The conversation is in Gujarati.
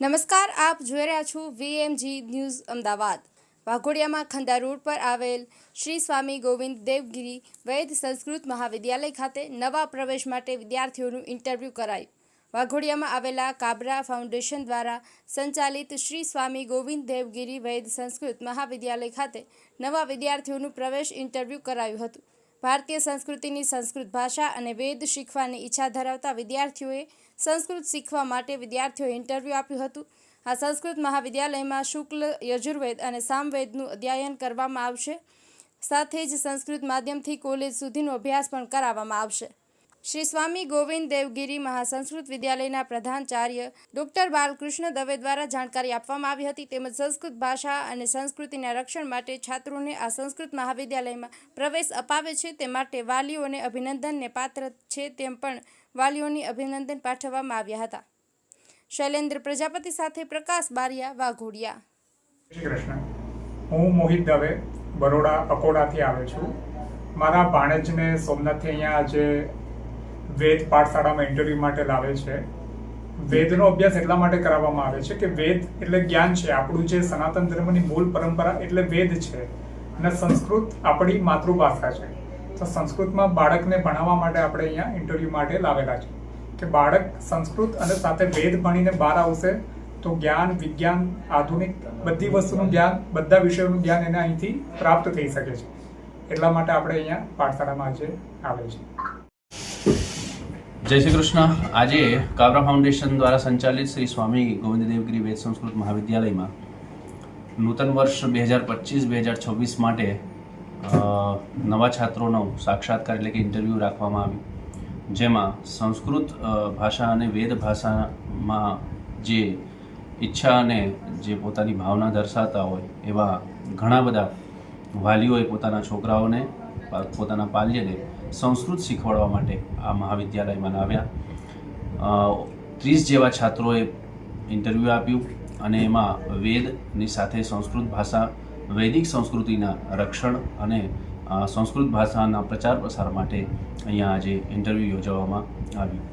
નમસ્કાર, આપ જોઈ રહ્યા છો વીએમજી ન્યૂઝ અમદાવાદ. વાઘોડિયામાં ખંડા રોડ પર આવેલ શ્રી સ્વામી ગોવિંદ દેવગિરી વૈદ સંસ્કૃત મહાવિદ્યાલય ખાતે નવા પ્રવેશ માટે વિદ્યાર્થીઓનું ઇન્ટરવ્યૂ કરાયું. વાઘોડિયામાં આવેલા કાબરા ફાઉન્ડેશન દ્વારા સંચાલિત શ્રી સ્વામી ગોવિંદ દેવગિરી વૈદ સંસ્કૃત મહાવિદ્યાલય ખાતે નવા વિદ્યાર્થીઓનું પ્રવેશ ઇન્ટરવ્યૂ કરાયું હતું. ભારતીય સંસ્કૃતિની સંસ્કૃત ભાષા અને વેદ શીખવાની ઈચ્છા ધરાવતા વિદ્યાર્થીઓએ સંસ્કૃત શીખવા માટે વિદ્યાર્થીઓએ ઇન્ટરવ્યૂ આપ્યું હતું. આ સંસ્કૃત મહાવિદ્યાલયમાં શુક્લ, યજુર્વેદ અને સામવેદનું અધ્યયન કરવામાં આવશે. સાથે જ સંસ્કૃત માધ્યમથી કોલેજ સુધીનો અભ્યાસ પણ કરાવવામાં આવશે. શ્રી સ્વામી ગોવિંદ દેવગિરી મહાસંસ્કૃત વિદ્યાલયના પ્રધાનચાર્ય ડોક્ટર બાલકૃષ્ણ દવે દ્વારા જાણકારી આપવામાં આવી હતી. તેમજ સંસ્કૃત ભાષા અને સંસ્કૃતિના રક્ષણ માટે છાત્રોને આ સંસ્કૃત મહાવિદ્યાલયમાં પ્રવેશ અપાવે છે. તે માટે વાલીઓને અભિનંદનને પાત્ર છે તેમ પણ વાલીઓની અભિનંદન પાઠવવામાં આવ્યા હતા. શૈલેન્દ્ર પ્રજાપતિ સાથે પ્રકાશ બારિયા, વાઘોડિયા. શ્રી કૃષ્ણ, હું મોહિત દવે, બરોડા અકોડાથી આવે છું. મારા ભાણેજને સોમનાથથી અહીંયા આજે વેદ પાઠશાળામાં ઇન્ટરવ્યૂ માટે લાવે છે. વેદનો અભ્યાસ એટલા માટે કરાવવામાં આવે છે કે વેદ એટલે જ્ઞાન છે. આપણું જે સનાતન ધર્મની મૂળ પરંપરા એટલે વેદ છે અને સંસ્કૃત આપણી માતૃભાષા છે. તો સંસ્કૃતમાં બાળકને ભણાવવા માટે આપણે અહીંયા ઇન્ટરવ્યૂ માટે લાવેલા છે. કે બાળક સંસ્કૃત અને સાથે વેદ ભણીને બહાર આવશે તો જ્ઞાન, વિજ્ઞાન, આધુનિક બધી વસ્તુનું જ્ઞાન, બધા વિષયોનું જ્ઞાન એને અહીંથી પ્રાપ્ત થઈ શકે છે. એટલા માટે આપણે અહીંયા પાઠશાળામાં આજે આવે છે જય શ્રી કૃષ્ણ. આજે કાબરા ફાઉન્ડેશન દ્વારા સંચાલિત શ્રી સ્વામી ગોવિંદદેવગીરી વેદ સંસ્કૃત મહાવિદ્યાલયમાં નૂતન વર્ષ બે હજાર પચીસ, બે હજાર છવ્વીસ માટે નવા છાત્રોનો સાક્ષાત્કાર એટલે કે ઇન્ટરવ્યૂ રાખવામાં આવ્યું. જેમાં સંસ્કૃત ભાષા અને વેદ ભાષામાં જે ઈચ્છા અને જે પોતાની ભાવના દર્શાવતા હોય એવા ઘણા બધા વાલીઓએ પોતાના છોકરાઓને પોતાના પાલ્યને સંસ્કૃત શીખવાડવા માટે આ મહાવિદ્યાલયમાં લાવ્યા. ત્રીસ જેવા છાત્રોએ ઇન્ટરવ્યૂ આપ્યું અને એમાં વેદની સાથે સંસ્કૃત ભાષા, વૈદિક સંસ્કૃતિના રક્ષણ અને સંસ્કૃત ભાષાના પ્રચાર પ્રસાર માટે અહીંયા આજે ઇન્ટરવ્યૂ યોજવામાં આવ્યું.